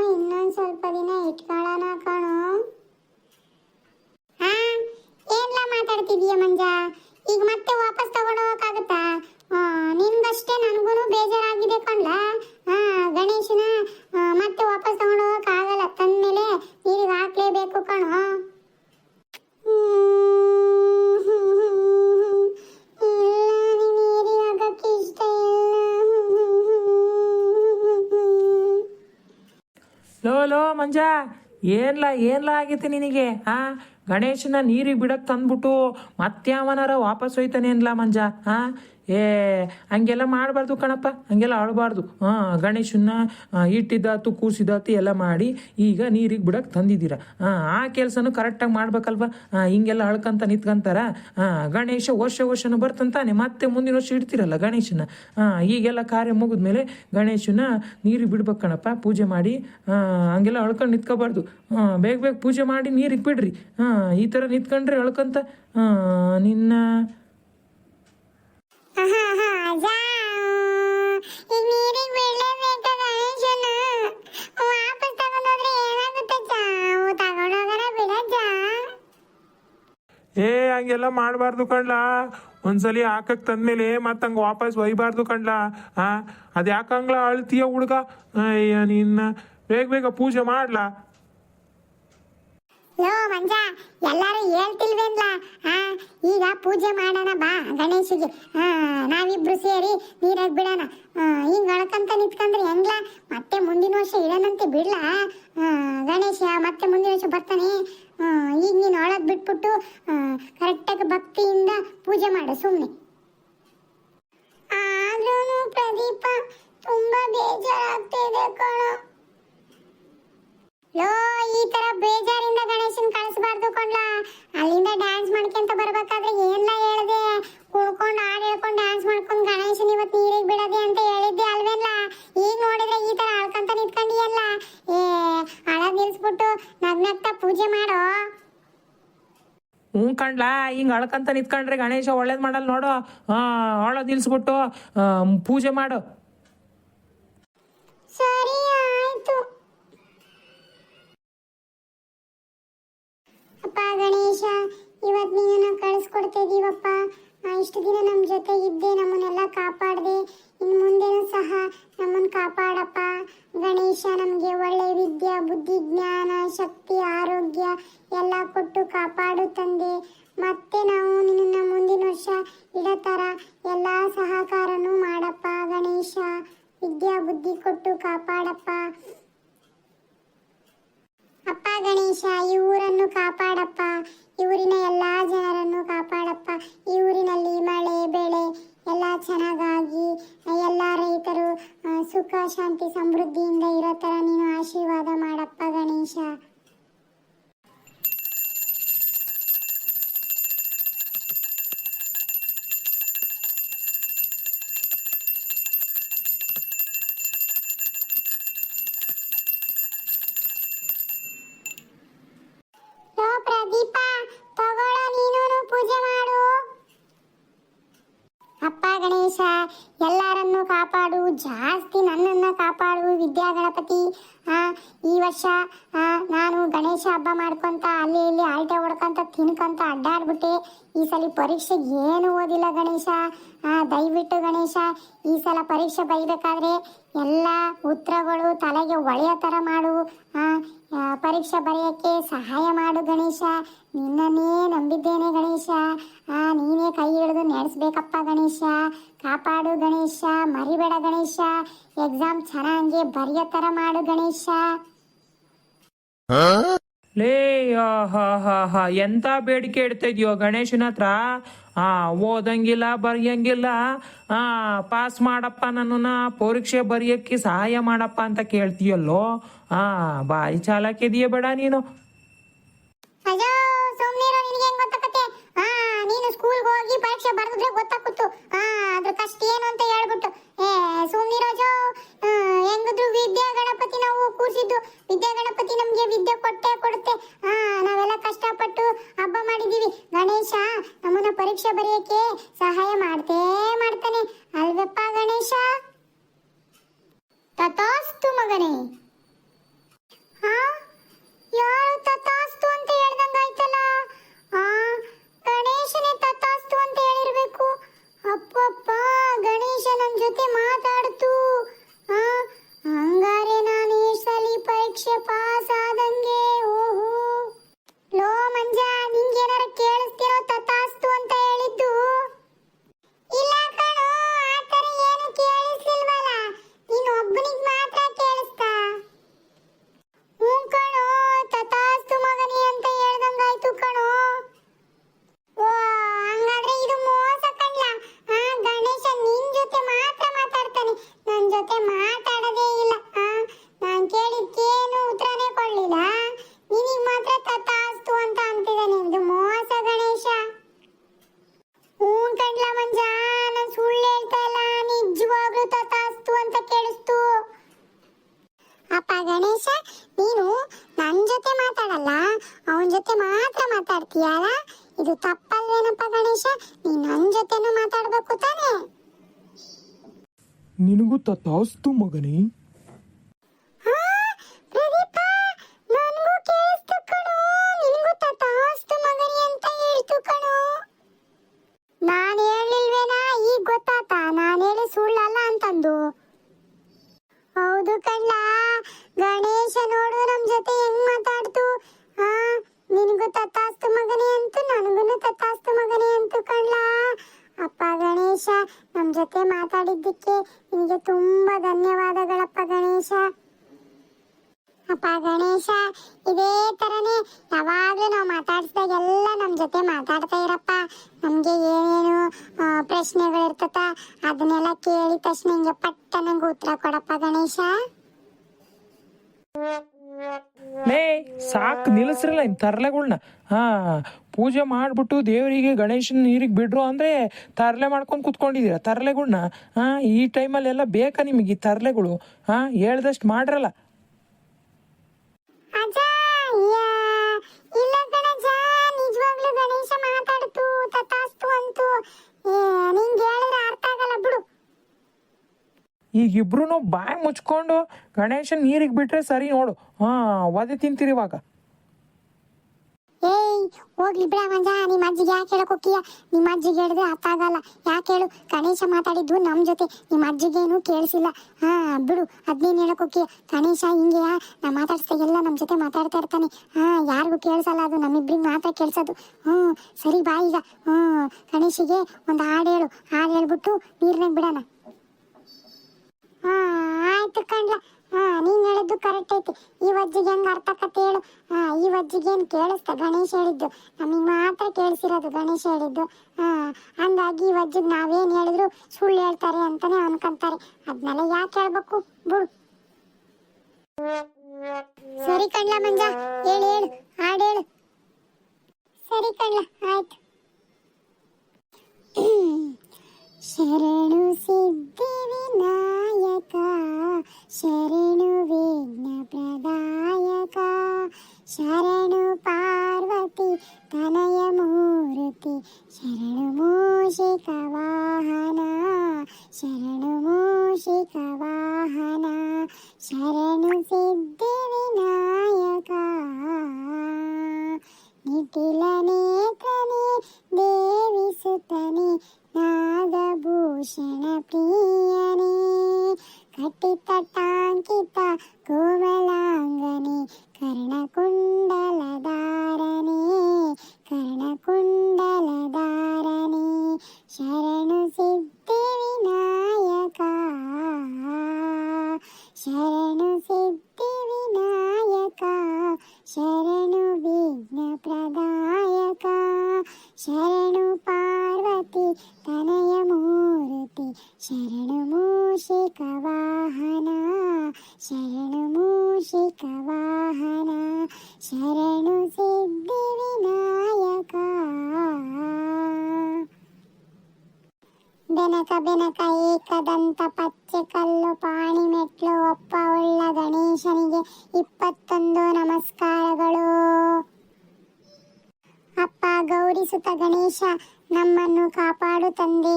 欢迎呢在 low ಮಂಜ, ಏನ್ಲ ಏನ್ಲ ಆಗೈತೆ ನಿನಗೆ? ಆ, ಗಣೇಶನ ನೀರಿಗೆ ಬಿಡಕ್ಕೆ ತಂದ್ಬಿಟ್ಟು ಮತ್ತೆ ಅವನಾರ ವಾಪಸ್ ಹೋಯ್ತಾನೆ ಏನ್ಲ ಮಂಜ, ಆ? ಏ, ಹಂಗೆಲ್ಲ ಮಾಡಬಾರ್ದು ಕಣಪ್ಪ. ಹಂಗೆಲ್ಲ ಆಳಬಾರ್ದು ಹಾಂ ಗಣೇಶನ್ನ ಇಟ್ಟಿದ್ದಾತು ಕೂಸಿದಾತು ಎಲ್ಲ ಮಾಡಿ ಈಗ ನೀರಿಗೆ ಬಿಡಕ್ ತಂದಿದ್ದೀರ. ಹಾಂ ಆ ಕೆಲಸನೂ ಕರೆಕ್ಟಾಗಿ ಮಾಡ್ಬೇಕಲ್ವ? ಹಿಂಗೆಲ್ಲ ಅಳ್ಕಂತ ನಿತ್ಕಂತಾರ? ಹಾಂ ಗಣೇಶ ವರ್ಷ ವರ್ಷನು ಬರ್ತಂತಾನೆ. ಮತ್ತೆ ಮುಂದಿನ ವರ್ಷ ಇಡ್ತಿರಲ್ಲ ಗಣೇಶನ ಹಾಂ ಈಗೆಲ್ಲ ಕಾರ್ಯ ಮುಗಿದ್ಮೇಲೆ ಗಣೇಶನ ನೀರಿಗೆ ಬಿಡ್ಬೇಕು ಕಣಪ್ಪ. ಪೂಜೆ ಮಾಡಿ ಹಂಗೆಲ್ಲ ಅಳ್ಕೊಂಡು ನಿಂತ್ಕೋಬಾರ್ದು. ಬೇಗ ಬೇಗ ಪೂಜೆ ಮಾಡಿ ನೀರಿಗೆ ಬಿಡ್ರಿ. ಹಾಂ ಈ ಥರ ನಿಂತ್ಕೊಂಡ್ರೆ ಅಳ್ಕಂತ ನಿನ್ನ ಏ, ಹಂಗೆಲ್ಲ ಮಾಡಬಾರ್ದು ಕಣ್ಲ. ಒಂದ್ಸಲಿ ಹಾಕಕ್ ತಂದ್ಮೇಲೆ ಮತ್ತೆ ಹಂಗೆ ವಾಪಸ್ ಒಯ್ಬಾರ್ದು ಕಣ್ಲ. ಆ ಅದು ಯಾಕಂಗ್ಲ ಅಳ್ತೀಯ ಹುಡ್ಗ? ಅಯ್ಯ, ನಿನ್ನ. ಬೇಗ ಬೇಗ ಪೂಜೆ ಮಾಡ್ಲಾ. ಲೋ ಮಂಜ, ಎಲ್ಲರೂ ಹೇಳ್ತಿಲ್ವೇನ್ಲ? ಹಾ ಈಗ ಪೂಜೆ ಮಾಡೋಣ ಬಾ, ಗಣೇಶಿಗೆ. ಹಾ ನಾವಿಬ್ರು ಸೇರಿ ನೀರಾಗ ಬಿಡೋಣ. ಈಗ ಹಿಂಗ್ ಅಳ್ಕಂತ ನಿಂತ್ಕೊಂಡ್ರೆ ಹೆಂಗ್ಲ? ಮತ್ತೆ ಮುಂದಿನ ವರ್ಷ ಇಡೋಣಂತೆ ಬಿಡ್ಲ. ಗಣೇಶ ಮತ್ತೆ ಮುಂದಿನ ವರ್ಷ ಬರ್ತಾನೆ. ಈಗ ನೀನು ಒಳಗೆ ಬಿಟ್ಬಿಟ್ಟು ಕರೆಕ್ಟಾಗಿ ಭಕ್ತಿಯಿಂದ ಪೂಜೆ ಮಾಡು ಸುಮ್ಮನೆ ಆದ್ರೂ ಪ್ರದೀಪ ತುಂಬಾ ಬೇಜಾರಾಗ್ತಿದೆ ಕಣ. ಲೋ, ಈ ತರ ಬೇಜಾರಿಂದ ಹಿಂಗೆ ಅಳಕಂತ ನಿಂತ್ಕೊಂಡ್ರೆ ಗಣೇಶ ಒಳ್ಳೇದು ಮಾಡಲ್ಲ ನೋಡು. ಹಾಂ ಅಳೋದು ನಿಲ್ಸ್ಬಿಟ್ಟು ಪೂಜೆ ಮಾಡು. ಅಪ್ಪ ಗಣೇಶ, ಇವತ್ ನೀನು ಕಳಿಸ್ಕೊಡ್ತಾ ಇದೀವಪ್ಪ. ಇಷ್ಟು ದಿನ ನಮ್ಮ ಜೊತೆ ಇದ್ದೆ, ನಮ್ಮನ್ನೆಲ್ಲ ಕಾಪಾಡ್ದೆ. ಇನ್ನು ಮುಂದೆನೂ ಸಹ ನಮ್ಮನ್ನ ಕಾಪಾಡಪ್ಪ. ಗಣೇಶ ನಮಗೆ ಒಳ್ಳೆ ವಿದ್ಯಾ, ಬುದ್ಧಿ, ಜ್ಞಾನ, ಶಕ್ತಿ, ಆರೋಗ್ಯ ಎಲ್ಲ ಕೊಟ್ಟು ಕಾಪಾಡು ತಂದೆ. ಮತ್ತೆ ನಾವು ನಿನ್ನ ಮುಂದಿನ ವರ್ಷ ಇಡತರ ಎಲ್ಲ ಸಹಕಾರನೂ ಮಾಡಪ್ಪ ಗಣೇಶ. ವಿದ್ಯಾ ಬುದ್ಧಿ ಕೊಟ್ಟು ಕಾಪಾಡಪ್ಪ. ಅಪ್ಪ ಗಣೇಶ, ಈ ಊರನ್ನು ಕಾಪಾಡಪ್ಪ. ಊರಿನ ಎಲ್ಲಾ ಜನರನ್ನು ಕಾಪಾಡಪ್ಪ. ಈ ಊರಿನಲ್ಲಿ ಮಳೆ, ಬೆಳೆ ಎಲ್ಲ ಚೆನ್ನಾಗಾಗಿ ಎಲ್ಲ ರೈತರು ಸುಖ, ಶಾಂತಿ, ಸಮೃದ್ಧಿಯಿಂದ ಇರೋ ಥರ ನೀನು ಆಶೀರ್ವಾದ ಮಾಡಪ್ಪ ಗಣೇಶ ಲೋ ಪ್ರದೀಪ ತಗೊಳ್ಳೋ ನೀನು ಪೂಜೆ ಮಾಡು ಅಪ್ಪ ಗಣೇಶ ಎಲ್ಲರನ್ನೂ ಕಾಪಾಡು ಜಾಸ್ತಿ ನನ್ನನ್ನ ಕಾಪಾಡು ವಿದ್ಯಾ ಗಣಪತಿ ಆ, ಈ ವರ್ಷ ಆ, ನಾನು ಗಣೇಶ ಹಬ್ಬ ಮಾಡ್ಕೊಂತ ಅಲ್ಲಿ ಇಲ್ಲಿ ಆಲ್ಟೆ ಹೊಡ್ಕೊಂತ ತಿನ್ಕೊಂತ ಅಡ್ಡಾಡ್ಬಿಟ್ಟೆ ಈ ಸಲ ಪರೀಕ್ಷೆಗೆ ಏನು ಓದಿಲ್ಲ ಗಣೇಶ? ದಯವಿಟ್ಟು ಗಣೇಶ, ಈ ಸಲ ಪರೀಕ್ಷೆ ಬರೀಬೇಕಾದ್ರೆ ಎಲ್ಲ ಉತ್ತರಗಳು ತಲೆಗೆ ಒಳೆಯ ಥರ ಮಾಡು. ಪರೀಕ್ಷೆ ಬರೆಯೋಕ್ಕೆ ಸಹಾಯ ಮಾಡು ಗಣೇಶ. ನಿನ್ನನ್ನೇ ನಂಬಿದ್ದೇನೆ ಗಣೇಶ. ನೀನೇ ಕೈ ಹಿಡಿದು ನಡೆಸ್ಬೇಕಪ್ಪ ಗಣೇಶ. ಕಾಪಾಡು ಗಣೇಶ, ಮರಿಬೇಡ ಗಣೇಶ. ಎಕ್ಸಾಮ್ ಚೆನ್ನಾಗಿ ಬರೆಯೋ ಥರ ಮಾಡು ಗಣೇಶ. ಲೇ ಹಾ ಹಾ ಹಾ. ಎಂತ ಬೇಡಿಕೆ ಇಡ್ತಾ ಇದೆಯೋ ಗಣೇಶನ ಹತ್ರ? ಆ, ಓದಂಗಿಲ್ಲ, ಬರೆಯಂಗಿಲ್ಲ. ಆ ಪಾಸ್ ಮಾಡಪ್ಪ ನನ್ನನ್ನ, ಪರೀಕ್ಷೆ ಬರೆಯಕ್ಕೆ ಸಹಾಯ ಮಾಡಪ್ಪ ಅಂತ ಕೇಳ್ತೀಯಲ್ಲೋ? ಆ, ಬಾಯಿ ಚಾಲಕಿದೆಯೇ ಬೇಡ ನೀನು. ನಿನಗೆ ಆ, ನೀನು ಸ್ಕೂಲ್ಗೆ ಹೋಗಿ ಪರೀಕ್ಷೆ ಬರೆದ್ರೆ ಗೊತ್ತಾಗುತ್ತು ಆ ಜೊತೆನೂ ಮಾತಾಡ್ಬೇಕು ತಾನೇ? ನಿನಗೂ ತಾಸ್ತು ಮಗನೇ. ಗಣೇಶ, ನಮ್ ಜೊತೆ ಮಾತಾಡಿದ್ದಕ್ಕೆ ನಿನಗೆ ತುಂಬಾ ಧನ್ಯವಾದಗಳಪ್ಪ ಗಣೇಶ. ಅಪ್ಪ ಗಣೇಶ, ಇದೇ ತರನೇ ಯಾವಾಗ್ಲೂ ನಾವು ಮಾತಾಡ್ಸಿದಾಗೆಲ್ಲ ನಮ್ ಜೊತೆ ಮಾತಾಡ್ತಾ ಇರಪ್ಪ. ನಮ್ಗೆ ಏನೇನು ಪ್ರಶ್ನೆಗಳು ಪ್ರಶ್ನೆಗಳಿರ್ತತ ಅದನ್ನೆಲ್ಲ ಕೇಳಿದ ತಕ್ಷಣ ಹಿಂಗೆ ಪಟ್ಟ ನಂಗೆ ಉತ್ತರ ಕೊಡಪ್ಪ ಗಣೇಶ. ಲೇ ಸಾಕ್ ನಿಲ್ಲಿಸ್ರಲ್ಲ ಇನ್ ತರ್ಲೆಗಳ್ನ. ಹಾ, ಪೂಜೆ ಮಾಡ್ಬಿಟ್ಟು ದೇವರಿಗೆ ಗಣೇಶನ ನೀರಿಗೆ ಬಿಡ್ರು ಅಂದ್ರೆ ತರ್ಲೆ ಮಾಡ್ಕೊಂಡು ಕುತ್ಕೊಂಡಿದೀರ ತರ್ಲೆಗಳ್ನ. ಹಾ, ಈ ಟೈಮಲ್ಲಿ ಎಲ್ಲ ಬೇಕಾ ನಿಮಗೆ ಈ ತರ್ಲೆಗಳು? ಹಾ, ಹೇಳ್ದಷ್ಟು ಮಾಡ್ರಲ್ಲ. ಈಗ ಇಬ್ರು ಬಾಯಿ ಮುಚ್ಕೊಂಡು ಗಣೇಶನ್ ನೀರಿಗೆ ಬಿಟ್ರೆ ಸರಿ ನೋಡು. ಹಾ ಒದೆ ತಿಂತೀರಿ ಇವಾಗ. ಏಯ್, ಹೋಗ್ಲಿ ಬಿಡ ಮಂಜ. ನಿಮ್ಮ ಅಜ್ಜಿಗೆ ಯಾಕೆ ಹೇಳಕ್ ಹೋಗ್ತೀಯ? ನಿಮ್ಮ ಅಜ್ಜಿಗೆ ಹೇಳಿದ್ರೆ ಅರ್ಥ ಯಾಕೆ ಹೇಳು? ಗಣೇಶ ಮಾತಾಡಿದ್ದು ನಮ್ಮ ಜೊತೆ. ನಿಮ್ಮ ಅಜ್ಜಿಗೇನು ಕೇಳಿಸಿಲ್ಲ. ಹಾ, ಬಿಡು, ಅದ್ನೇನು ಹೇಳಕ್ ಹೋಗ್ತೀಯ? ಗಣೇಶ ಹಿಂಗೆ ನಾ ಎಲ್ಲ ನಮ್ಮ ಜೊತೆ ಮಾತಾಡ್ತಾ ಇರ್ತಾನೆ. ಹಾ, ಯಾರಿಗೂ ಕೇಳಿಸಲ್ಲ ಅದು, ನಮ್ಮಿಬ್ರಿಗೆ ಮಾತ್ರ ಕೇಳಿಸೋದು. ಹ್ಞೂ, ಸರಿ ಬಾ ಈಗ. ಹ್ಞೂ, ಗಣೇಶಿಗೆ ಒಂದು ಹಾಡು ಹೇಳು. ಹಾಡು ಹೇಳ್ಬಿಟ್ಟು ನೀರ್ನಾಗ ಬಿಡೋಣ. ಆಯ್ತು ಕಣ್ಲ. ಹಾ, ನೀನ್ ಹೇಳಿದ್ದು ಕರೆಕ್ಟ್ ಐತಿ. ಈ ವಜ್ಜಿಗೆ ಹೆಂಗ್ ಅರ್ಥ ಕತೆ ಹೇಳು? ಈ ವಜ್ಜಿಗೆ ಏನ್ ಕೇಳಿಸ್ತ? ಗಣೇಶ ಹೇಳಿದ್ದು. ನಮಗ್ ಮಾತ್ರ ಕೇಳಿಸಿರೋದು ಗಣೇಶ ಹೇಳಿದ್ದು. ಹಾ, ಹಂಗಾಗಿ ಈ ವಜ್ಜಿಗೆ ನಾವೇನ್ ಹೇಳಿದ್ರು ಸುಳ್ಳು ಹೇಳ್ತಾರೆ ಅಂತಾನೆ ಅನ್ಕೊಂತಾರೆ ಅದ್ನೆಲ್ಲ ಯಾಕೆ ಹೇಳ್ಬೇಕು? ಬಿಡು. ಸರಿ ಕಣ್ಲ ಮಂಜ, ಹೇಳು ಹೇಳು, ಹಾಡು ಹೇಳು. ಸರಿ ಕಣ್ಲ, ಆಯ್ತು. ಶರಣು ಸಿದ್ಧಿ దాయక శరణు విఘ్న ప్రదాయక శరణు పార్వతి తనయమూర్తి శరణు మూషిక వాహన. శరణు మూషిక వాహన. శరణు సిద్ధి వినాయక. నిఖిల నేతని దేవి సుతని నాగభూషణ ప్రియనే కటితటాంకిత కోవలాంగనే కర్ణకుండలదారనే కర్ణకుండలదారనే శరణు సిద్ధి వినాయక శరణు సిద్ధి వినాయక శరణు విఘ్న ప్రదాయక శరణు పార్వతి తనయమూర్తి. శరణము శిఖవాహన శరణము శిఖవాహన శరణు సిద్ధి వినాయక. వెనక బెనక ఏకదంత పచ్చ కల్లు పాయ ಗಣೇಶ ನಮ್ಮನ್ನು ಕಾಪಾಡು ತಂದೆ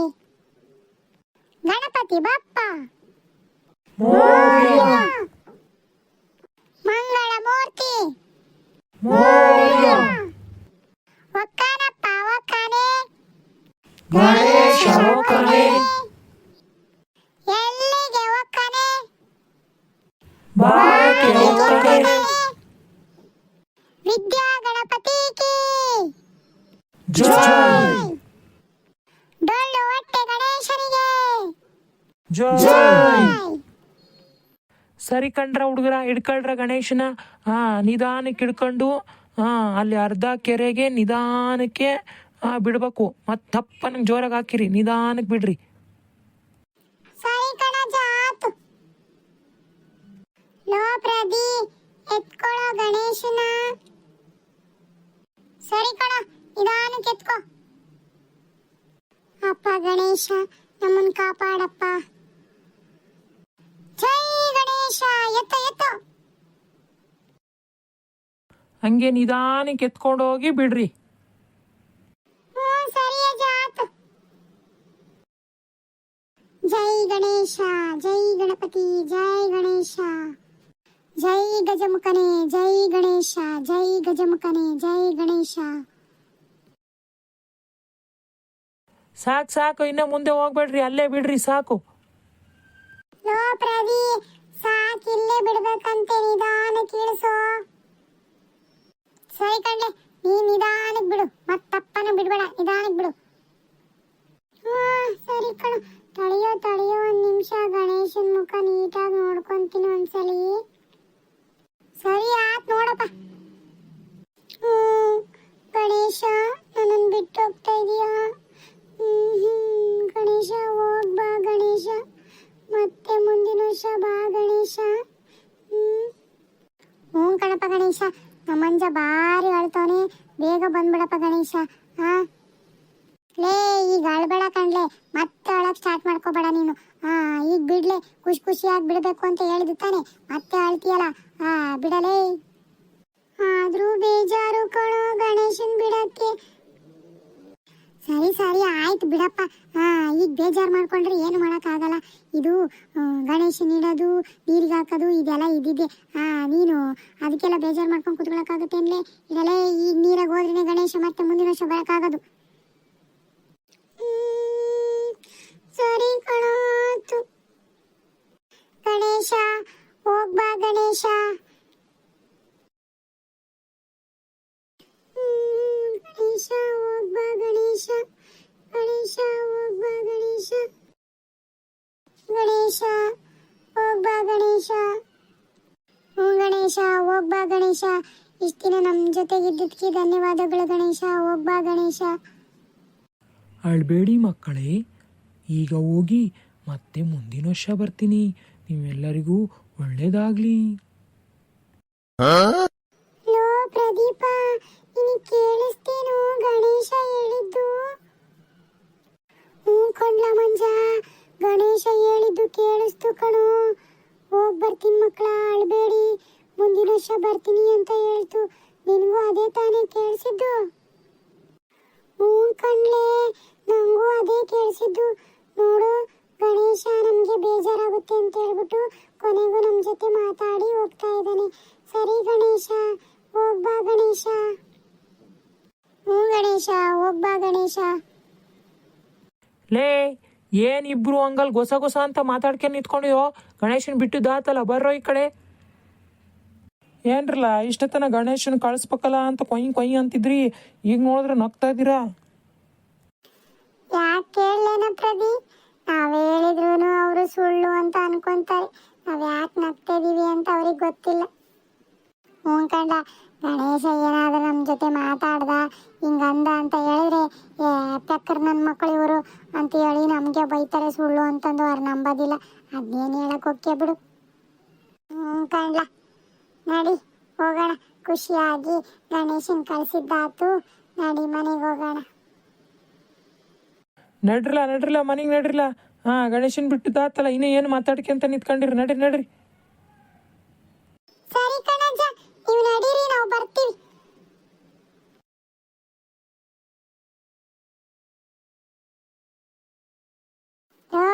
ಗಣಪತಿ ಬಪ್ಪ ಮಂಗಳ ಮೂರ್ತಿ ಒಕ್ಕನಪ್ಪ ಒಕ್ಕನೆ ಗಣೇಶ ಒಕ್ಕನೆ. ಎಲ್ಲಿಗೆ ಒಕ್ಕನೆ ಬಾಳಕೆ ಒಕ್ಕನೆ. ವಿದ್ಯಾ ಗಣಪತಿ ಕಿ ಜೈ ಡೊಳ್ಳು ಹೊಟ್ಟೆ ಗಣೇಶನಿಗೆ. ಜೈ ಸರಿ ಕಂಡ್ರ ಹುಡುಗರ ಹಿಡ್ಕೊಳ್ರ ಗಣೇಶನ ಹಾ ನಿಧಾನಕ್ಕೆ ಹಿಡ್ಕೊಂಡು ಹಾ ಅಲ್ಲಿ ಅರ್ಧ ಕೆರೆಗೆ ನಿಧಾನಕ್ಕೆ ಹಾ ಬಿಡ್ಬೇಕು. ಮತ್ ತಪ್ಪನ ಜೋರಾಗಿ ಹಾಕಿರಿ ನಿಧಾನಕ್ಕೆ ಬಿಡ್ರಿ. ಸರಿ ಲೋ ಪ್ರದಿ ಎತ್ಕೊಳ್ಳೋ ಗಣೇಶನ. ಸರಿ ಕಣ. ನಿಧಾನಕ್ಕೆ ಕೆತ್ಕೋ. ಅಪ್ಪ ಗಣೇಶ ನಮ್ಮನ್ ಕಾಪಾಡಪ್ಪ. ಜೈ ಗಣೇಶ ಎತ್ತ ಎತ್ತ. ಹಂಗೆ ನಿಧಾನಕ್ಕೆ ಎತ್ಕೊಂಡು ಹೋಗಿ ಬಿಡ್ರಿ. ಹ್ಞೂ ಸರಿ ಅಜ್ಜ ಆತು ಜೈ ಗಣೇಶ ಜೈ ಗಣಪತಿ ಜೈ ಗಣೇಶ. ಜೈ ಗಜಮುಖನೆ ಜೈ ಗಣೇಶ ಜೈ ಗಜಮುಖನೆ ಜೈ ಗಣೇಶ. ಸಾಕು ಸಾಕು, ಇನ್ನ ಮುಂದೆ ಹೋಗ್ಬೇಡ್ರಿ, ಅಲ್ಲೇ ಬಿಡ್ರಿ, ಸಾಕು. ಲೋ ಪ್ರದಿ ಸಾಕಿಲ್ಲೇ ಬಿಡ್ಬೇಕಂತೆ ನಿಧಾನ ಇಳಿಸೋ. ಸರಿ ಕಣ್ಲೆ ನೀ ನಿಧಾನಕ್ಕೆ ಬಿಡು ಮತ್ತಪ್ಪನ ಬಿಡ್ಬೇಡ, ನಿಧಾನಕ್ಕೆ ಬಿಡು. ಹಾ, ಸರಿ ಕಣ. ತಳಿಯೋ ತಳಿಯೋ ಒಂದು ನಿಮಿಷ, ಗಣೇಶನ ಮುಖ ನೀಟಾಗಿ ನೋಡ್ಕೊಂತೀನಿ ಒಂದ್ಸಲಿ ಸರಿ ಆತ್ ನೋಡಪ್ಪ ಹ್ಮ್ ಗಣೇಶ ನನ್ನನ್ನು ಬಿಟ್ಟು ಹೋಗ್ತಾ ಇದೀಯಾ ಹ್ಮ್ ಹ್ಮ್ ಗಣೇಶ ಹೋಗ್ ಬಾ ಗಣೇಶ ಮತ್ತೆ ಮುಂದಿನ ವರ್ಷ ಬಾ ಗಣೇಶ ಹ್ಮ್ ಹ್ಞೂ ಕಣಪ್ಪ ಗಣೇಶ ನಮ್ಮಂಜ ಭಾರಿ ಅಳ್ತವನೆ. ಬೇಗ ಬಂದ್ಬಿಡಪ್ಪ ಗಣೇಶ. ಹಾ ಲೇ, ಈಗ ಅಳ್ಬೇಡ ಕಣ್ಲೆ. ಮತ್ತೆ ಅಳಕ್ ಸ್ಟಾರ್ಟ್ ಮಾಡ್ಕೋಬೇಡ ನೀನು. ಹಾ ಈಗ ಬಿಡ್ಲೆ, ಖುಷಿ ಖುಷಿಯಾಗಿ ಬಿಡಬೇಕು ಅಂತ ಹೇಳಿದ್ದು ತಾನೆ. ಮತ್ತೆ ಅಳ್ತೀಯಲ್ಲ. ಹಾ ಬಿಡಲೇ. ಆದ್ರೂ ಬೇಜಾರು ಕಣೋ ಗಣೇಶನ್ ಬಿಡಕ್ಕೆ. ಸರಿ ಸರಿ, ಆಯ್ತು ಬಿಡಪ್ಪ. ಬೇಜಾರು ಮಾಡ್ಕೊಂಡ್ರೆ ಏನು ಮಾಡೋಕ್ಕಾಗಲ್ಲ. ಇದು ಗಣೇಶನಿಡೋದು ನೀರಿಗೆ ಹಾಕೋದು, ಇದೆಲ್ಲ ಇದ್ದಿದ್ದೆ. ಹಾ ನೀನು ಅದಕ್ಕೆಲ್ಲ ಬೇಜಾರು ಮಾಡ್ಕೊಂಡು ಕುತ್ಕೊಳಕ್ಕಾಗುತ್ತೆ ಅಂದ್ರೆ ಇದೆಲ್ಲ ಈ ನೀರಾಗ ಹೋದ್ರೆ ಗಣೇಶ ಮತ್ತೆ ಮುಂದಿನ ವರ್ಷ ಬರೋಕ್ಕಾಗೋದು. ಸರಿ ಗಣೇಶ, ಹೋಗ್ಬಾ ಗಣೇಶ ಹ್ಮ್, ಗಣೇಶ ಹೋಗ್ಬಾ ಗಣೇಶ ಗಣೇಶ ಹೋಗ್ಬಾ ಗಣೇಶ ಗಣೇಶ ಹೋಗ್ಬಾ ಗಣೇಶ ಹ್ಞೂ ಗಣೇಶ ಹೋಗ್ಬಾ ಗಣೇಶ. ಇಷ್ಟ ದಿನ ನಮ್ಮ ಜೊತೆಗಿದ್ದಕ್ಕೆ ಧನ್ಯವಾದಗಳು ಗಣೇಶ ಹೋಗ್ಬಾ ಗಣೇಶ. ಅಳ್ಬೇಡಿ ಮಕ್ಕಳೇ ಈಗ ಹೋಗಿ ಮತ್ತೆ ಮುಂದಿನ ವರ್ಷ ಬರ್ತೀನಿ. ನೀವೆಲ್ಲರಿಗೂ ಒಳ್ಳೇದಾಗ್ಲಿ. ಲೋ ಪ್ರದೀಪ ನಿನಗೆ ಕೇಳಿಸ್ತೇನೋ ಗಣೇಶ ಹೇಳಿದ್ದು? ಹ್ಞೂ ಕೊಂಡ್ಲ ಮಂಜ ಗಣೇಶ ಹೇಳಿದ್ದು ಕೇಳಿಸ್ತು ಕಣೋ. ಹೋಗ್ಬರ್ತೀನಿ ಮಕ್ಕಳ ಅಳ್ಬೇಡಿ. ಮುಂದಿನ ವರ್ಷ ಬರ್ತೀನಿ ಅಂತ ಹೇಳ್ತು. ನಿನಗೂ ಅದೇ ತಾನೇ ಕೇಳಿಸಿದ್ದು. ಹ್ಞೂ ಕಣ್ಲೇ, ನಂಗೂ ಅದೇ ಕೇಳಿಸಿದ್ದು. ನೋಡು, ಗಣೇಶ ನಮಗೆ ಬೇಜಾರಾಗುತ್ತೆ ಅಂತ ಹೇಳ್ಬಿಟ್ಟು ಕೊನೆಗೂ ನಮ್ಮ ಜೊತೆ ಮಾತಾಡಿ ಹೋಗ್ತಾ ಇದ್ದಾನೆ. ಸರಿ ಗಣೇಶ, ಹೋಗ್ಬಾ ಗಣೇಶ. ಹ್ಞೂ ಗಣೇಶ, ಹೋಗ್ಬಾ ಗಣೇಶ. ಲೇ, ಏನ್ ಇಬ್ರು ಹಂಗಲ್ ಗೊಸ ಗೊಸ ಅಂತ ಮಾತಾಡ್ಕೊಂಡು ಗಣೇಶನ್ ಬಿಟ್ಟು ದಾತಲ್ಲ, ಬರ್ರೋ ಈ ಕಡೆ. ಏನ್ರಲ್ಲ ಇಷ್ಟತನ ಗಣೇಶನ ಕಳಿಸ್ಬೇಕಲ್ಲ ಅಂತ ಕೊಯ್ ಕೊಯ್ ಅಂತಿದ್ರಿ. ಈಗ ನೋಡಿದ್ರೆ ನಗ್ತಾ ಇದ್ದೀರಾ? ಯಾಕೆ ಕೇಳಲೇನ ಪ್ರದಿ ಅವರು ಸುಳ್ಳು ಅಂತ ಅನ್ಕೊಂತಾರೆ. ನಾವ್ ಯಾಕೆ ನಗ್ತಾ ಇದೀವಿ ಅಂತ ಅವ್ರಿಗೆ ಗೊತ್ತಿಲ್ಲ. ಹ್ಞೂ ಕಂಡ, ಗಣೇಶ ಏನಾದ್ರೂ ನಮ್ಮ ಜೊತೆ ಮಾತಾಡ್ದ, ಹಿಂಗಂದ ಅಂತ ಹೇಳಿದ್ರೆ, ಏ ನನ್ನ ಮಕ್ಕಳು ಇವರು ಅಂತ ಹೇಳಿ ನಮಗೆ ಬೈತಾರೆ ಸುಳ್ಳು ಅಂತಂದು ಅವ್ರು ನಂಬೋದಿಲ್ಲ. ಅದೇನು ಹೇಳಕ್ಕೆ ಹೋಗ್ಕೆ ಬಿಡು. ಹ್ಞೂ ಕಂಡ್ಲ. ನಡಿ ಹೋಗೋಣ. ಖುಷಿಯಾಗಿ ಗಣೇಶನ್ ಕಳಿಸಿದ್ದಾತು. ನಡಿ ಮನೆಗೆ ಹೋಗೋಣ. ನಡ್ರಲ್ಲ ನಡ್ರಲ್ಲ ಮನೆಗೆ ನಡ್ರಲ್ಲ. ಹಾ ಗಣೇಶನ್ ಬಿಟ್ಟು ತಾತಲ್ಲ ಇನ್ನೇ ಏನು ಮಾತಾಡ್ಕೊಂತ ನಿಂತ್ಕೊಂಡಿರಿ. ನಡ್ರಿ ನಡ್ರಿ. ಸರಿ ಕಣಜ್ಜ ನೀವು ನಡೀರಿ ನಾವು ಬರ್ತೀವಿ.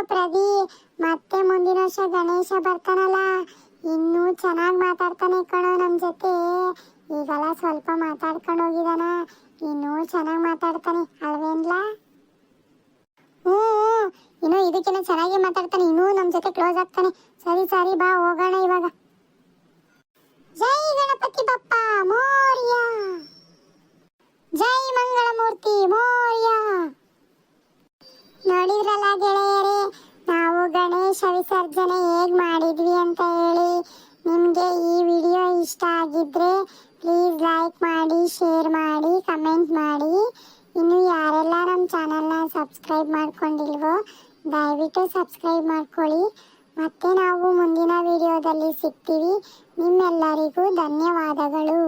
ಪ್ರದಿ ಮತ್ತೆ ಮುಂದಿನ ವರ್ಷ ಗಣೇಶ ಬರ್ತಾನಲ್ಲ. ಇನ್ನೂ ಚೆನ್ನಾಗಿ ಮಾತಾಡ್ತಾನೆ ಕಣೋ ನಮ್ಮ ಜೊತೆ. ಈಗೆಲ್ಲ ಸ್ವಲ್ಪ ಮಾತಾಡ್ಕೊಂಡು ಹೋಗಿದಾನ. ಇನ್ನೂ ಚೆನ್ನಾಗಿ ಮಾತಾಡ್ತಾನೆ, ಅಲ್ವೇನ್ಲಾ? ಹ್ಞೂ ಇನ್ನೂ ಇದಕ್ಕಿನ್ನ ಚೆನ್ನಾಗಿ ಮಾತಾಡ್ತಾನೆ, ಇನ್ನೂ ನಮ್ಮ ಜೊತೆ ಕ್ಲೋಸ್ ಆಗ್ತಾನೆ. ಸರಿ ಸರಿ, ಬಾ, ಹೋಗೋಣ ಇವಾಗ. ಜೈ ಗಣಪತಿ ಬಪ್ಪ, ಮೋರ್ಯ. ಜೈ ಮಂಗಳಮೂರ್ತಿ, ಮೋರ್ಯ. ನೋಡಿದ್ರಲ್ಲ ವಿಸರ್ಜನೆ ಹೇಗೆ ಮಾಡಿದ್ವಿ ಅಂತ ಹೇಳಿ ನಿಮಗೆ ಈ ವಿಡಿಯೋ ಇಷ್ಟ ಆಗಿದ್ರೆ ಪ್ಲೀಸ್ ಲೈಕ್ ಮಾಡಿ ಶೇರ್ ಮಾಡಿ ಕಮೆಂಟ್ ಮಾಡಿ. ಇನ್ನು ಯಾರೆಲ್ಲ ನಮ್ಮ ಚಾನಲ್ನ ಸಬ್ಸ್ಕ್ರೈಬ್ ಮಾಡ್ಕೊಂಡಿಲ್ವೋ, ದಯವಿಟ್ಟು ಸಬ್ಸ್ಕ್ರೈಬ್ ಮಾಡ್ಕೊಳ್ಳಿ. ಮತ್ತೆ ನಾವು ಮುಂದಿನ ವಿಡಿಯೋದಲ್ಲಿ ಸಿಗ್ತೀವಿ. ನಿಮ್ಮೆಲ್ಲರಿಗೂ ಧನ್ಯವಾದಗಳು.